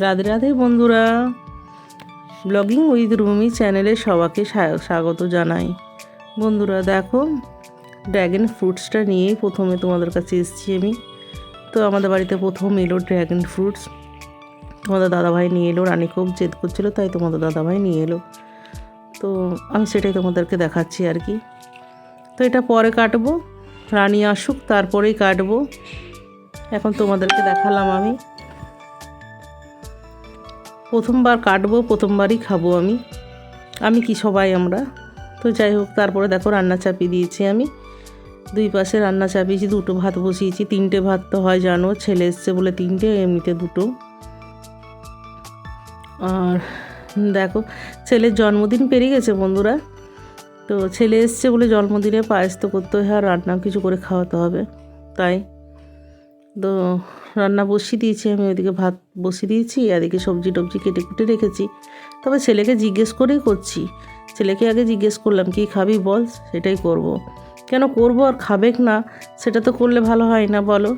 রাধে রাধে বন্ধুরা। Blogging with Rumi চ্যানেলে সবাইকে স্বা- স্বাগত জানাই। বন্ধুরা, দেখো ড্র্যাগন ফ্রুটসটা নিয়েই প্রথমে তোমাদের কাছে এসেছি আমি। তো আমাদের বাড়িতে প্রথম এলো ড্র্যাগন ফ্রুটস তোমাদের দাদাভাই নিয়ে এলো, রানী খুব জেদ করছিল, তাই তোমাদের দাদাভাই নিয়ে এলো। তো আমি সেটাই তোমাদেরকে দেখাচ্ছি আর কি। তো এটা পরে কাটবো, রানী আসুক, তারপরেই কাটবো। এখন তোমাদেরকে দেখালাম আমি। প্রথমবার কাটবো, প্রথমবারই খাব আমি। আমি কি সবাই আমরা? তো যাই হোক, তারপরে দেখো রান্না চাপিয়ে দিয়েছি আমি। দুই পাশে রান্না চাপিয়েছি, দুটো ভাত বসিয়েছি। তিনটে ভাত তো হয়, জানো, ছেলে এসছে বলে তিনটে, এমনিতে দুটো। আর দেখো, ছেলের জন্মদিন পেরিয়ে গেছে বন্ধুরা। তো ছেলে এসছে বলে জন্মদিনে পায়েস তো করতে হয়, আর রান্না কিছু করে খাওয়াতে হবে। তাই। তো রান্না বসিয়ে দিয়েছি, আমি ওইদিকে ভাত বসিয়ে দিয়েছি, এদিকে সবজি টবজি কেটে কুটে রেখেছি। তবে ছেলেকে জিজ্ঞেস করেই করছি, ছেলেকে আগে জিজ্ঞেস করলাম, কি খাবি বল? সেটাই করব। কেন করব আর খাবেক না? সেটা তো করলে ভালো হয় না, বলো।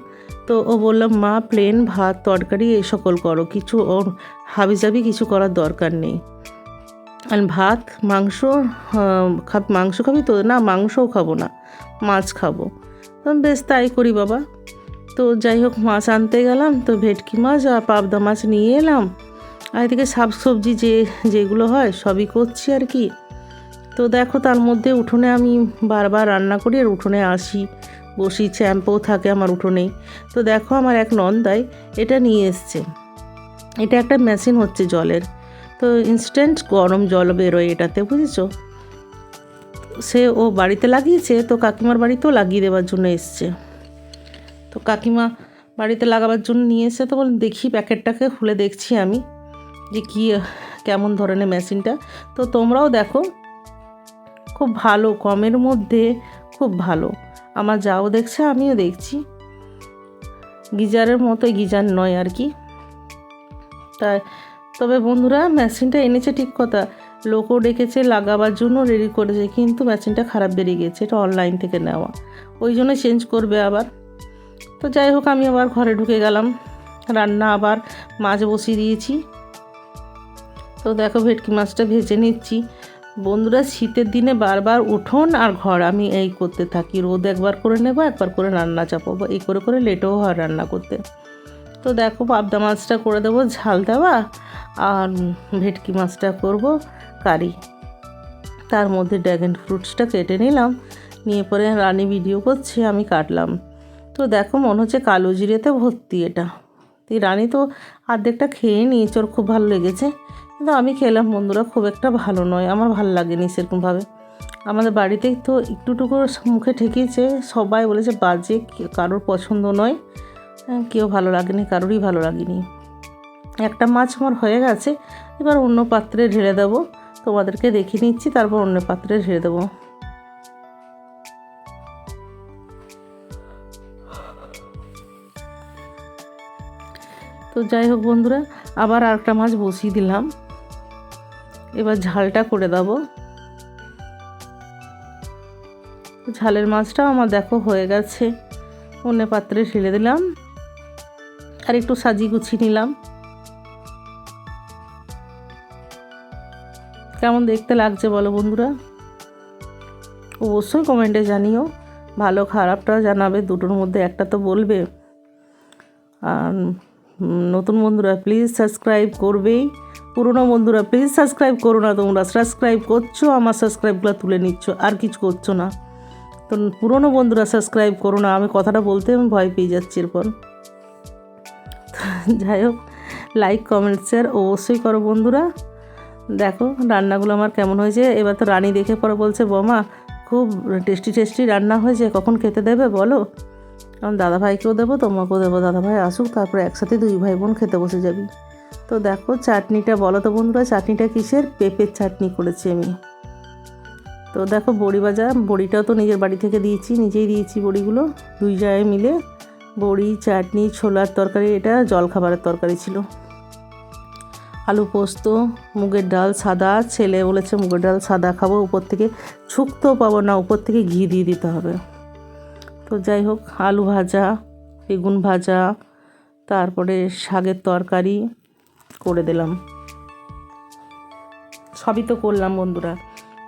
তো ও বললাম মা প্লেন ভাত, তরকারি, এই সকল করো, কিছু ওর হাবিজাবি কিছু করার দরকার নেই। আর ভাত, মাংস মাংস খাবি তো? না, মাংসও খাব না, মাছ খাব। বেশ, তাই করি বাবা। তো যাই হোক, মাছ আনতে গেলাম, তো ভেটকি মাছ আর পাবদা মাছ নিয়ে এলাম। আর এদিকে শাক সবজি যে, যেগুলো হয়, সবই করছি আর কি। তো দেখো, তার মধ্যে উঠোনে আমি বারবার রান্না করি আর উঠোনে আসি। বসি চ্যাম্পও থাকে আমার উঠোনেই। তো দেখো, আমার এক নন্দাই এটা নিয়ে এসছে। এটা একটা মেশিন হচ্ছে জলের। তো ইনস্ট্যান্ট গরম জল বেরোয় এটাতে, বুঝেছ? সে ও বাড়িতে লাগিয়েছে, তো কাকিমার বাড়িতেও লাগিয়ে দেওয়ার জন্য এসছে। তো কাকিমা বাড়িতে লাগাবার জন্য নিয়ে এসে তো বললাম দেখি প্যাকেটটাকে খুলে দেখছি আমি, যে কী কেমন ধরনের মেশিনটা। তো তোমরাও দেখো, খুব ভালো, কমের মধ্যে খুব ভালো। আমার যাও দেখছে, আমিও দেখছি। গিজারের মতো গিজার নয় আর কি। তাই, তবে বন্ধুরা, মেশিনটা এনেছে ঠিক কথা। লোকও ডেকেছে, লাগাবার জন্য রেডি করেছে, কিন্তু মেশিনটা খারাপ বেরিয়ে গেছে, এটা অনলাইন থেকে নেওয়া। ওই জন্য চেঞ্জ করবে আবার। তো যাই হোক, আমি আবার ঘরে ঢুকে গেলাম। রান্না আবার মাছ বসিয়ে দিয়েছি। তো দেখো, ভেটকি মাছটা ভেজে নিচ্ছি। বন্ধুরা, শীতের দিনে বারবার উঠোন আর ঘর আমি এই করতে থাকি। রোদ একবার করে নেব, একবার করে রান্না চাপাবো। এই করে করে লেটেও হয় রান্না করতে। তো দেখো, পাবদা মাছটা করে দেবো, ঝাল দেওয়া। আর ভেটকি মাছটা করব কারি। তার মধ্যে ড্র্যাগন ফ্রুটসটা কেটে নিলাম। নিয়ে পরে রানী ভিডিও করছে, আমি কাটলাম। তো দেখো মনে হচ্ছে কালো জিরেতে ভর্তি এটা। তো রানী তো অর্ধেকটা খেয়ে নিয়েছে ওর খুব ভালো লেগেছে। কিন্তু আমি খেলাম বন্ধুরা খুব একটা ভালো নয়। আমার ভালো লাগেনি সেরকমভাবে। আমাদের বাড়িতেই তো একটুটুকু মুখে ঠেকিয়েছে। সবাই বলেছে বাজে কারোর পছন্দ নয়। হ্যাঁ, কেউ ভালো লাগেনি কারোরই ভালো লাগেনি। একটা মাছ আমার হয়ে গেছে এবার অন্য পাত্রে ঢেলে দেবো। তোমাদেরকে দেখিয়ে নিচ্ছি তারপর অন্য পাত্রে ঢেলে দেবো। যাই হোক বন্ধুরা, আবার আরেকটা মাছ বসিয়ে দিলাম। এবার ঝালটা করে দেবো। ঝালের মাছটা আমার দেখো হয়ে গেছে। অন্য পাত্রে ঢেলে দিলাম। আর একটু সাজিয়ে গুছিয়ে নিলাম। কেমন দেখতে লাগছে বলো বন্ধুরা? অবশ্যই কমেন্টে জানিও। ভালো খারাপটা জানাবে, দুটোর মধ্যে একটা তো বলবে। আর নতুন বন্ধুরা প্লিজ সাবস্ক্রাইব করবেই। পুরনো বন্ধুরা প্লিজ সাবস্ক্রাইব করো না তোমরা। সাবস্ক্রাইব করছ, আমার সাবস্ক্রাইবগুলো তুলে নিচ্ছ, আর কিছু করছ না। তো পুরনো বন্ধুরা সাবস্ক্রাইব করো না। আমি কথাটা বলতে আমি ভয় পেয়ে যাচ্ছি এরপর। যাই হোক লাইক কমেন্ট শেয়ার অবশ্যই করো বন্ধুরা। দেখো, রান্নাগুলো আমার কেমন হয়েছে। এবার তো রানী দেখে পরে বলছে, বমা, খুব টেস্টি টেস্টি রান্না হয়েছে। কখন খেতে দেবে বলো? আমার দাদাভাইকেও দেবো, তোমাকেও দেবো, দাদাভাই আসুক, তারপরে একসাথে দুই ভাই বোন খেতে বসে যাবি। তো দেখো চাটনিটা, বলো তো বন্ধুরা, চাটনিটা কিসের? পেঁপের চাটনি করেছি আমি। তো দেখো বড়ি ভাজা, বড়িটাও তো নিজের বাড়ি থেকে দিয়েছি, নিজেই দিয়েছি বড়িগুলো। দুই জায়গায় মিলে বড়ি, চাটনি, ছোলার তরকারি, এটা জলখাবারের তরকারি ছিল। আলু পোস্ত, মুগের ডাল সাদা, ছেলে বলেছে মুগের ডাল সাদা খাব, উপর থেকে, শুক্তো পাবো না, উপর থেকে ঘি দিয়ে দিতে হবে। তো যাই হোক, আলু ভাজা, বেগুন ভাজা, তারপরে শাকের তরকারি করে দিলাম। সবই তো করলাম বন্ধুরা,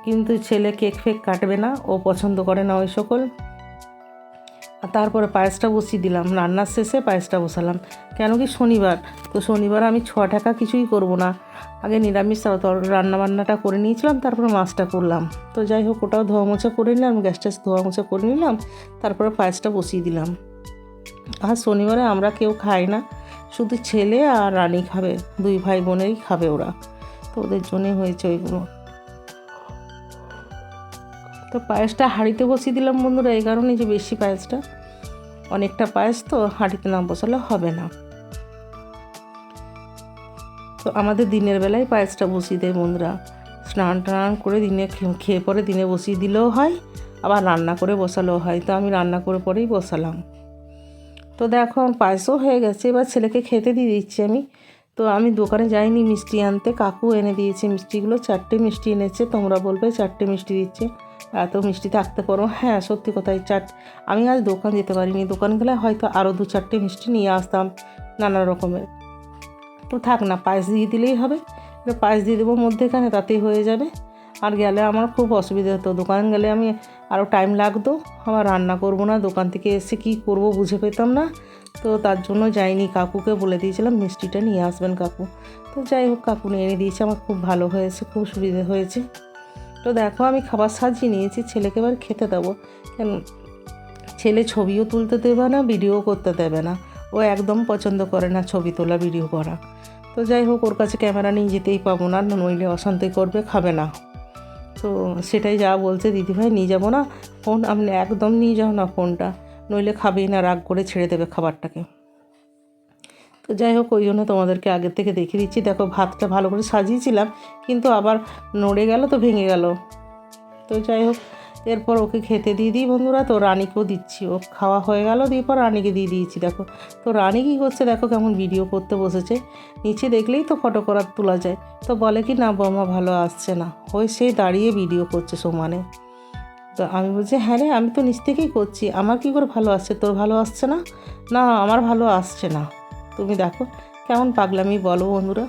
কিন্তু ছেলে কেক ফেক কাটবে না, ও পছন্দ করে না ওই সকল। তারপরে পায়েসটা বসিয়ে দিলাম। রান্নার শেষে পায়েসটা বসালাম। কেন কি শনিবার? তো শনিবার আমি ছ টাকা কিছুই করব না। আগে নিরামিষ রান্না বান্নাটা করে নিয়েছিলাম, তারপরে মাছটা করলাম। তো যাই হোক, ওটাও ধোয়া মোছা করে নিলাম গ্যাস ট্যাস ধোয়া মোছা করে নিলাম, তারপরে পায়েসটা বসিয়ে দিলাম। আর শনিবারে আমরা কেউ খাই না, শুধু ছেলে আর রানী খাবে, দুই ভাই বোনেরই খাবে ওরা। তো ওদের জন্যই হয়েছে ওইগুলো। তো পায়েসটা হাঁড়িতে বসিয়ে দিলাম বন্ধুরা, এই কারণে যে বেশি পায়েসটা। অনেকটা পায়েস তো হাঁড়িতে না বসালে হবে না। তো আমাদের দিনের বেলায় পায়েসটা বসিয়ে দেয় বন্ধুরা। স্নান টান করে দিনে খেয়ে পরে দিনে বসিয়ে দিলেও হয়, আবার রান্না করে বসালেও হয়। তো আমি রান্না করে পরেই বসালাম। তো দেখো আমার পায়েসও হয়ে গেছে, এবার ছেলেকে খেতে দিয়ে দিচ্ছি আমি। তো আমি দোকানে যাইনি, মিষ্টি আনতে। কাকু এনে দিয়েছে মিষ্টিগুলো, চারটে মিষ্টি এনেছে, তোমরা বলবে চারটে মিষ্টি দিচ্ছে। এত মিষ্টি থাকতে পারো। হ্যাঁ সত্যি কথাই, চাট। আমি আজ দোকান যেতে পারিনি। দোকান গেলে হয়তো আরও দু চারটে মিষ্টি নিয়ে আসতাম নানা রকমের। তো থাক না, পায়েস দিয়ে দিলেই হবে। এবার পায়েস দিয়ে দেবো মধ্যেখানে, তাতেই হয়ে যাবে। আর গেলে আমার খুব অসুবিধা হতো। দোকান গেলে আমি আরও টাইম লাগতো। আবার রান্না করব না, দোকান থেকে এসে কী করব বুঝে পেতাম না। তো তার জন্য যাইনি। কাকুকে বলে দিয়েছিলাম, মিষ্টিটা নিয়ে আসবেন কাকু। তো যাই হোক, কাকু নিয়ে এনে দিয়েছে। আমার খুব ভালো হয়েছে, খুব সুবিধা হয়েছে। তো দেখো আমি খাবার সাজিয়ে নিয়েছি, ছেলেকে এবার খেতে দেবো। কেন? ছেলে ছবিও তুলতে দেবে না, ভিডিও করতে দেবে না। ও একদম পছন্দ করে না ছবি তোলা, ভিডিও করা। তো যাই হোক, ওর কাছে ক্যামেরা নিয়ে যেতেই পাবো না, নইলে অশান্তি করবে, খাবে না। তো সেটাই যা বলছে দিদিভাই, নিয়ে যাব না। ফোন, আপনি একদম নিয়ে যাও না ফোনটা। নইলে খাবেই না, রাগ করে ছেড়ে দেবে খাবারটাকে। তো যাই হোক, ওই জন্য তোমাদেরকে আগের থেকে দেখিয়ে দিচ্ছি। দেখো, ভাতটা ভালো করে সাজিয়েছিলাম, কিন্তু আবার নড়ে গেল তো ভেঙে গেল। তো যাই হোক, এরপর ওকে খেতে দিয়ে দিই বন্ধুরা। তো রানীকেও দিচ্ছি। ও খাওয়া হয়ে গেল, দিয়ে পর রানীকে দিয়ে দিয়েছি, দেখো। তো রানী কী করছে, দেখো কেমন ভিডিও করতে বসেছে। নিচে দেখলেই তো ফটো করার তোলা যায়। তো বলে কি, না বৌমা, ভালো আসছে না। ওই সেই দাঁড়িয়ে ভিডিও করছে সমানে। তো আমি বলছি হ্যাঁ রে, আমি তো নিচ থেকেই করছি। আমার কী করে ভালো আসছে? তোর ভালো আসছে না? না, আমার ভালো আসছে না। তুমি দেখো কেমন পাগলামি বলো বন্ধুরা।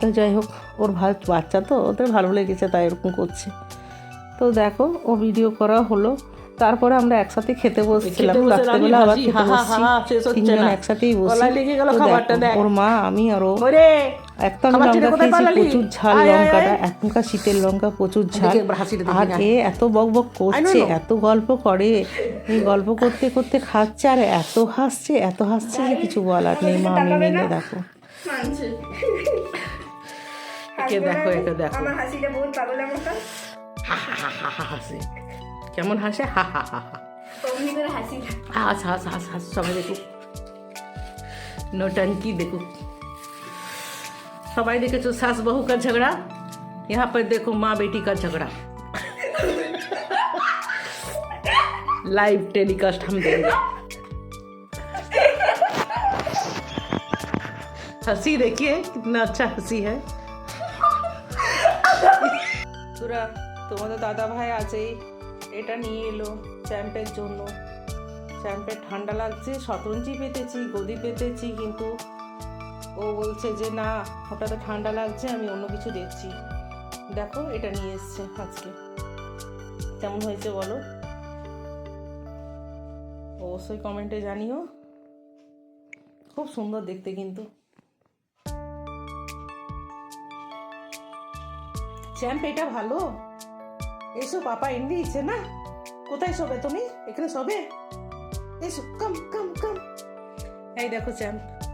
তো যাই হোক ওর ভালো বাচ্চা তো ওদের ভালো লেগেছে তাই এরকম করছে। তো দেখো ও ভিডিও করা হলো। তারপরে আমরা একসাথে খেতে বসছিলাম একসাথেই বসে রাত্রেবেলা আবার খেতে বসছি। তিনজন একসাথেই। ওর মা আমি আর ও একদম লঙ্কা খেয়েছি প্রচুর ঝাল লঙ্কাটা এখনকার শীতের লঙ্কা প্রচুর ঝাল। আর এ এত বক বক করছে এত গল্প করে গল্প করতে করতে খাচ্ছে আর এত হাসছে এত হাসছে যে কিছু বলার নেই। মা আমি মেনে দেখো। একে দেখো একে দেখো। কেমন হাসে? হা হা হা হা। হাস হাস হাস হাস সবাই দেখুক। নটাঙ্কি দেখুক। सबाई देखे सास बहू का झगड़ा यहाँ पर देखो माँ बेटी का झगड़ा लाइव टेलीकास्ट हम देंगे हंसी देखिए कितना अच्छा हंसी है তোরা তোমাদের দাদা ভাই আছেই এটা নিয়ে এলো চ্যাম্পের জন্য চ্যাম্পের ঠান্ডা লাগছে শতরঞ্জি পেতেছি গদি পেতেছি কিন্তু ও বলছে যে, না ওটাতে ঠান্ডা লাগছে, আমি অন্য কিছু দেখছি। দেখো, এটা নিয়ে এসছে আজকে। কেমন হয়েছে বলো? অবশ্যই কমেন্টে জানিও। খুব সুন্দর দেখতে কিন্তু। চ্যাম্প এটা ভালো? এসো, পাপা এনে দিয়েছে না? কোথায় শোবে তুমি? এখানে শোবে? এসো কাম কাম কাম এই দেখো চ্যাম্প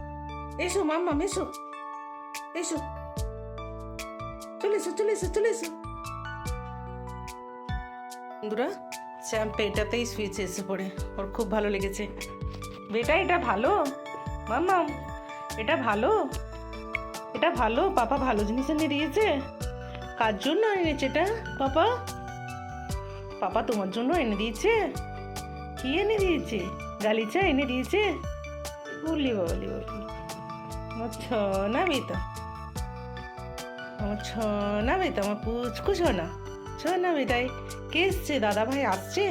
এসো, মাম্মা, এসো। এসো। চলে এসো চলে এসো চলে এসো। বন্ধুরা চ্যাম্প এটাতেই শুয়েছে এসে পড়ে। ওর খুব ভালো লেগেছে। বেটা, এটা ভালো? মাম্মা, এটা ভালো? এটা ভালো? পাপা ভালো জিনিস এনে দিয়েছে? কার জন্য এনেছে এটা, পাপা? পাপা তোমার জন্য এনে দিয়েছে? কি এনে দিয়েছে? গালিচা এনে দিয়েছে? বলি বলি বলি আমার ছনা বেতা আমার ছনা বেতা আমার পুচকু ছনা ছনা বেতাই কে এসছে? দাদা ভাই আসছে?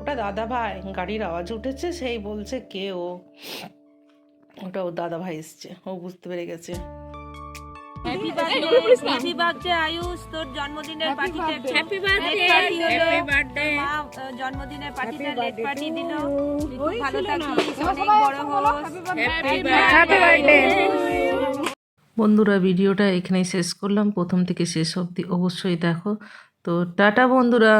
ওটা দাদা ভাই গাড়ির আওয়াজ উঠেছে, সেই বলছে কে ও? ওটা ও দাদা ভাই এসছে, ও বুঝতে পেরে গেছে। Happy birthday happy birthday Ayush তোর জন্মদিনের পার্টিতে হ্যাপি বার্থডে হ্যাপি বার্থডে মা জন্মদিনের পার্টিতে লেট পার্টি দিল। ভালো থাকিস অনেক বড় হোস। হ্যাপি বার্থডে বন্ধুরা ভিডিওটা এখানেই শেষ করলাম। প্রথম থেকে শেষ অবধি অবশ্যই দেখো। তো টাটা বন্ধুরা।